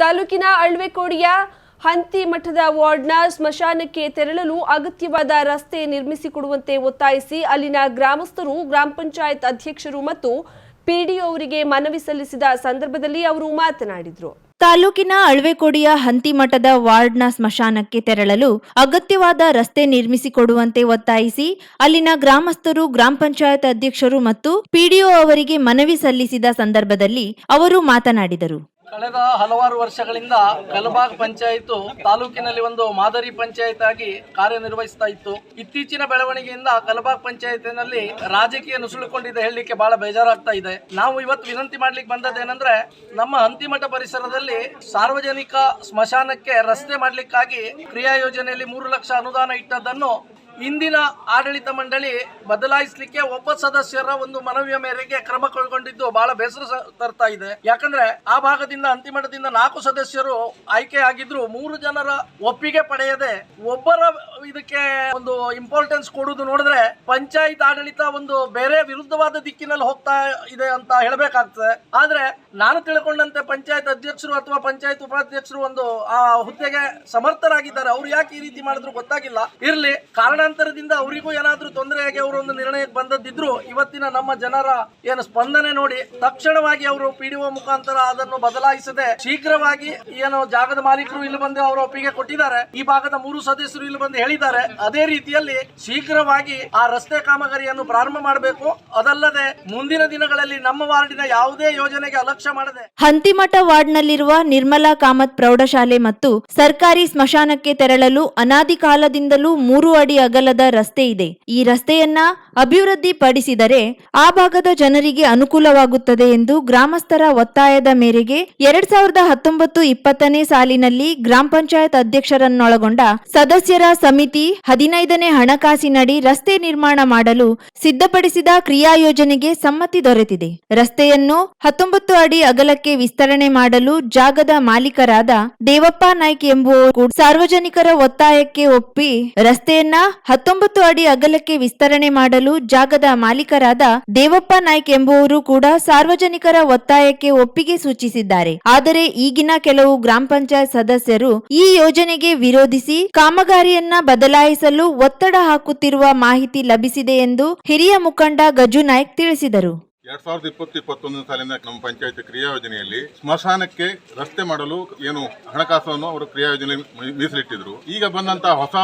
ತಾಲೂಕಿನ ಅಳ್ವೆಕೋಡಿಯ ಹಂತಿ ಮಠದ ವಾರ್ಡ್ನ ಸ್ಮಶಾನಕ್ಕೆ ತೆರಳಲು ಅಗತ್ಯವಾದ ರಸ್ತೆ ನಿರ್ಮಿಸಿಕೊಡುವಂತೆ ಒತ್ತಾಯಿಸಿ ಅಲ್ಲಿನ ಗ್ರಾಮಸ್ಥರು, ಗ್ರಾಮ ಪಂಚಾಯತ್ ಅಧ್ಯಕ್ಷರು ಮತ್ತು ಪಿಡಿಒ ಅವರಿಗೆ ಮನವಿ ಸಲ್ಲಿಸಿದ ಸಂದರ್ಭದಲ್ಲಿ ಅವರು ಮಾತನಾಡಿದರು. ತಾಲೂಕಿನ ಅಳ್ವೆಕೋಡಿಯ ಹಂತಿಮಠದ ವಾರ್ಡ್ನ ಸ್ಮಶಾನಕ್ಕೆ ತೆರಳಲು ಅಗತ್ಯವಾದ ರಸ್ತೆ ನಿರ್ಮಿಸಿಕೊಡುವಂತೆ ಒತ್ತಾಯಿಸಿ ಅಲ್ಲಿನ ಗ್ರಾಮಸ್ಥರು, ಗ್ರಾಮ ಪಂಚಾಯತ್ ಅಧ್ಯಕ್ಷರು ಮತ್ತು ಪಿಡಿಒ ಅವರಿಗೆ ಮನವಿ ಸಲ್ಲಿಸಿದ ಸಂದರ್ಭದಲ್ಲಿ ಅವರು ಮಾತನಾಡಿದರು. ಕಳೆದ ಹಲವಾರು ವರ್ಷಗಳಿಂದ ಕಲಬಾಗ್ ಪಂಚಾಯತ್ ತಾಲೂಕಿನಲ್ಲಿ ಒಂದು ಮಾದರಿ ಪಂಚಾಯತ್ ಆಗಿ ಕಾರ್ಯನಿರ್ವಹಿಸ್ತಾ ಇತ್ತು. ಇತ್ತೀಚಿನ ಬೆಳವಣಿಗೆಯಿಂದ ಕಲಬಾಗ್ ಪಂಚಾಯತಿನಲ್ಲಿ ರಾಜಕೀಯ ನುಸುಳುಕೊಂಡಿದೆ ಹೇಳಲಿಕ್ಕೆ ಬಹಳ ಬೇಜಾರಾಗ್ತಾ ಇದೆ. ನಾವು ಇವತ್ತು ವಿನಂತಿ ಮಾಡ್ಲಿಕ್ಕೆ ಬಂದದ್ದೇನೆಂದ್ರೆ, ನಮ್ಮ ಅಂತಿಮಠ ಪರಿಸರದಲ್ಲಿ ಸಾರ್ವಜನಿಕ ಸ್ಮಶಾನಕ್ಕೆ ರಸ್ತೆ ಮಾಡ್ಲಿಕ್ಕಾಗಿ ಕ್ರಿಯಾ ಯೋಜನೆಯಲ್ಲಿ ಮೂರು ಲಕ್ಷ ಅನುದಾನ ಇಟ್ಟದ್ದನ್ನು ಇಂದಿನ ಆಡಳಿತ ಮಂಡಳಿ ಬದಲಾಯಿಸಲಿಕ್ಕೆ ಒಬ್ಬ ಸದಸ್ಯರ ಒಂದು ಮನವಿಯ ಮೇರೆಗೆ ಕ್ರಮ ಕೈಗೊಂಡಿದ್ದು ಬಹಳ ಬೇಸರ ತರ್ತಾ ಇದೆ. ಯಾಕಂದ್ರೆ ಆ ಭಾಗದಿಂದ ಅಂತಿಮದಿಂದ ನಾಲ್ಕು ಸದಸ್ಯರು ಆಯ್ಕೆ ಆಗಿದ್ರು. ಮೂರು ಜನರ ಒಪ್ಪಿಗೆ ಪಡೆಯದೆ ಒಬ್ಬರ ಇದಕ್ಕೆ ಒಂದು ಇಂಪಾರ್ಟೆನ್ಸ್ ಕೊಡುವುದು ನೋಡಿದ್ರೆ ಪಂಚಾಯತ್ ಆಡಳಿತ ಒಂದು ಬೇರೆ ವಿರುದ್ಧವಾದ ದಿಕ್ಕಿನಲ್ಲಿ ಹೋಗ್ತಾ ಇದೆ ಅಂತ ಹೇಳಬೇಕಾಗ್ತದೆ. ಆದ್ರೆ ನಾನು ತಿಳ್ಕೊಂಡಂತೆ ಪಂಚಾಯತ್ ಅಧ್ಯಕ್ಷರು ಅಥವಾ ಪಂಚಾಯತ್ ಉಪಾಧ್ಯಕ್ಷರು ಒಂದು ಆ ಹುದ್ದೆಗೆ ಸಮರ್ಥರಾಗಿದ್ದಾರೆ. ಅವ್ರು ಯಾಕೆ ಈ ರೀತಿ ಮಾಡಿದ್ರು ಗೊತ್ತಾಗಿಲ್ಲ. ಇರ್ಲಿ ಕಾರಣಾಂತರದಿಂದ ಅವರಿಗೂ ಏನಾದರೂ ತೊಂದರೆಯಾಗಿ ಅವರು ಒಂದು ನಿರ್ಣಯಕ್ಕೆ ಬಂದದ್ದಿದ್ರು, ಇವತ್ತಿನ ನಮ್ಮ ಜನರ ಏನು ಸ್ಪಂದನೆ ನೋಡಿ ತಕ್ಷಣವಾಗಿ ಅವರು ಪಿಡಿಒ ಮುಖಾಂತರ ಅದನ್ನು ಬದಲಾಯಿಸದೆ ಶೀಘ್ರವಾಗಿ ಏನು ಜಾಗದ ಮಾಲೀಕರು ಇಲ್ಲಿ ಬಂದು ಅವರ ಒಪ್ಪಿಗೆ ಕೊಟ್ಟಿದ್ದಾರೆ. ಈ ಭಾಗದ ಮೂರು ಸದಸ್ಯರು ಇಲ್ಲಿ ಬಂದು ಹೇಳಿದ್ದಾರೆ. ಅದೇ ರೀತಿಯಲ್ಲಿ ಶೀಘ್ರವಾಗಿ ಆ ರಸ್ತೆ ಕಾಮಗಾರಿಯನ್ನು ಪ್ರಾರಂಭ ಮಾಡಬೇಕು. ಅದಲ್ಲದೆ ಮುಂದಿನ ದಿನಗಳಲ್ಲಿ ನಮ್ಮ ವಾರ್ಡಿನ ಯಾವುದೇ ಯೋಜನೆಗೆ ಅಲಕ್ಷ್ಯ ಮಾಡದೆ ಹಂತಿಮಠ ವಾರ್ಡ್ನಲ್ಲಿರುವ ನಿರ್ಮಲಾ ಕಾಮತ್ ಪ್ರೌಢಶಾಲೆ ಮತ್ತು ಸರ್ಕಾರಿ ಸ್ಮಶಾನಕ್ಕೆ ತೆರಳಲು ಅನಾದಿ ಕಾಲದಿಂದಲೂ ಮೂರು ಅಡಿ ಅಗಲದ ರಸ್ತೆ ಇದೆ. ಈ ರಸ್ತೆಯನ್ನ ಅಭಿವೃದ್ಧಿ ಪಡಿಸಿದರೆ ಆ ಭಾಗದ ಜನರಿಗೆ ಅನುಕೂಲವಾಗುತ್ತದೆ ಎಂದು ಗ್ರಾಮಸ್ಥರ ಒತ್ತಾಯದ ಮೇರೆಗೆ ಎರಡ್ ಸಾವಿರದ ಹತ್ತೊಂಬತ್ತು ಇಪ್ಪತ್ತನೇ ಸಾಲಿನಲ್ಲಿ ಗ್ರಾಮ ಪಂಚಾಯತ್ ಅಧ್ಯಕ್ಷರನ್ನೊಳಗೊಂಡ ಸದಸ್ಯರ ಸಮಿತಿ ಹದಿನೈದನೇ ಹಣಕಾಸಿನಡಿ ರಸ್ತೆ ನಿರ್ಮಾಣ ಮಾಡಲು ಸಿದ್ಧಪಡಿಸಿದ ಕ್ರಿಯಾ ಯೋಜನೆಗೆ ಸಮ್ಮತಿ ದೊರೆತಿದೆ. ರಸ್ತೆಯನ್ನು ಹತ್ತೊಂಬತ್ತು ಅಡಿ ಅಗಲಕ್ಕೆ ವಿಸ್ತರಣೆ ಮಾಡಲು ಜಾಗದ ಮಾಲೀಕರಾದ ದೇವಪ್ಪ ನಾಯ್ಕ ಎಂಬುವರು ಸಾರ್ವಜನಿಕರ ಒತ್ತಾಯಕ್ಕೆ ಒಪ್ಪಿ ರಸ್ತೆಯನ್ನ ಹತ್ತೊಂಬತ್ತು ಅಡಿ ಅಗಲಕ್ಕೆ ವಿಸ್ತರಣೆ ಮಾಡಲು ಜಾಗದ ಮಾಲೀಕರಾದ ದೇವಪ್ಪ ನಾಯ್ಕ್ ಎಂಬುವರು ಕೂಡ ಸಾರ್ವಜನಿಕರ ಒತ್ತಾಯಕ್ಕೆ ಒಪ್ಪಿಗೆ ಸೂಚಿಸಿದ್ದಾರೆ. ಆದರೆ ಈಗಿನ ಕೆಲವು ಗ್ರಾಮ ಪಂಚಾಯತ್ ಸದಸ್ಯರು ಈ ಯೋಜನೆಗೆ ವಿರೋಧಿಸಿ ಕಾಮಗಾರಿಯನ್ನ ಬದಲಾಯಿಸಲು ಒತ್ತಡ ಹಾಕುತ್ತಿರುವ ಮಾಹಿತಿ ಲಭಿಸಿದೆ ಎಂದು ಹಿರಿಯ ಮುಖಂಡ ಗಜು ನಾಯ್ಕ್ ತಿಳಿಸಿದರು. ಎರಡ್ ಸಾವಿರದ ಇಪ್ಪತ್ತು ಇಪ್ಪತ್ತೊಂದು ಸಾಲಿನ ನಮ್ಮ ಪಂಚಾಯತ್ ಕ್ರಿಯಾ ಯೋಜನೆಯಲ್ಲಿ ಸ್ಮಶಾನಕ್ಕೆ ರಸ್ತೆ ಮಾಡಲು ಏನು ಹಣಕಾಸನ್ನು ಅವರು ಕ್ರಿಯಾ ಯೋಜನೆ ಮೀಸಲಿಟ್ಟಿದ್ರು. ಈಗ ಬಂದಂತಹ ಹೊಸ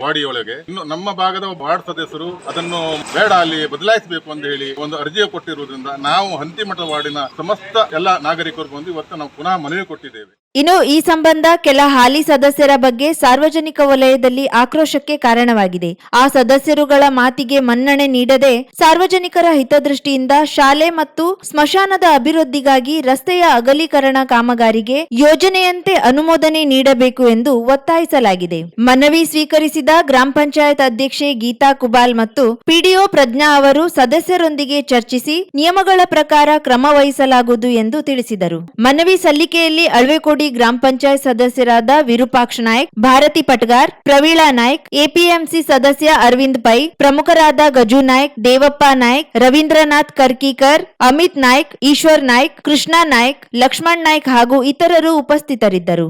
ಬಾಡಿ ಒಳಗೆ ಇನ್ನು ನಮ್ಮ ಭಾಗದ ವಾರ್ಡ್ ಸದಸ್ಯರು ಅದನ್ನು ಬೇಡ ಅಲ್ಲಿ ಬದಲಾಯಿಸಬೇಕು ಅಂತ ಹೇಳಿ ಒಂದು ಅರ್ಜಿ ಕೊಟ್ಟಿರುವುದರಿಂದ ನಾವು ಹಂತಿಮಠ ವಾರ್ಡಿನ ಸಮಸ್ತ ಎಲ್ಲ ನಾಗರಿಕರು ಬಂದು ಇವತ್ತು ನಾವು ಪುನಃ ಮನವಿ ಕೊಟ್ಟಿದ್ದೇವೆ. ಇನ್ನು ಈ ಸಂಬಂಧ ಕೆಲ ಹಾಲಿ ಸದಸ್ಯರ ಬಗ್ಗೆ ಸಾರ್ವಜನಿಕ ವಲಯದಲ್ಲಿ ಆಕ್ರೋಶಕ್ಕೆ ಕಾರಣವಾಗಿದೆ. ಆ ಸದಸ್ಯರುಗಳ ಮಾತಿಗೆ ಮನ್ನಣೆ ನೀಡದೆ ಸಾರ್ವಜನಿಕರ ಹಿತದೃಷ್ಟಿಯಿಂದ ಶಾಲೆ ಮತ್ತು ಸ್ಮಶಾನದ ಅಭಿವೃದ್ಧಿಗಾಗಿ ರಸ್ತೆಯ ಅಗಲೀಕರಣ ಕಾಮಗಾರಿಗೆ ಯೋಜನೆಯಂತೆ ಅನುಮೋದನೆ ನೀಡಬೇಕು ಎಂದು ಒತ್ತಾಯಿಸಲಾಗಿದೆ. ಮನವಿ ಸ್ವೀಕರಿಸಿದ ಗ್ರಾಮ ಪಂಚಾಯತ್ ಅಧ್ಯಕ್ಷೆ ಗೀತಾ ಕುಬಾಲ್ ಮತ್ತು ಪಿಡಿಒ ಪ್ರಜ್ಞಾ ಅವರು ಸದಸ್ಯರೊಂದಿಗೆ ಚರ್ಚಿಸಿ ನಿಯಮಗಳ ಪ್ರಕಾರ ಕ್ರಮ ವಹಿಸಲಾಗುವುದು ಎಂದು ತಿಳಿಸಿದರು. ಮನವಿ ಸಲ್ಲಿಕೆಯಲ್ಲಿ ಅಳ್ವೆಕೋಡಿ ಗ್ರಾಮ ಪಂಚಾಯತ್ ಸದಸ್ಯರಾದ ವಿರೂಪಾಕ್ಷ ನಾಯಕ್, ಭಾರತಿ ಪಟ್ಗಾರ್, ಪ್ರವೀಳಾ ನಾಯ್ಕ್, ಎಪಿಎಂಸಿ ಸದಸ್ಯ ಅರವಿಂದ್ ಪೈ, ಪ್ರಮುಖರಾದ ಗಜು ನಾಯ್ಕ್, ದೇವಪ್ಪ ನಾಯ್ಕ್, ರವೀಂದ್ರನಾಥ್ ಕರ್ಕಿಕರ್, ಅಮಿತ್ ನಾಯ್ಕ್, ಈಶ್ವರ್ ನಾಯ್ಕ್, ಕೃಷ್ಣ ನಾಯ್ಕ್, ಲಕ್ಷ್ಮಣ್ ನಾಯ್ಕ್ ಹಾಗೂ ಇತರರು ಉಪಸ್ಥಿತರಿದ್ದರು.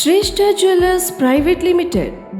Shreshta jewellers private limited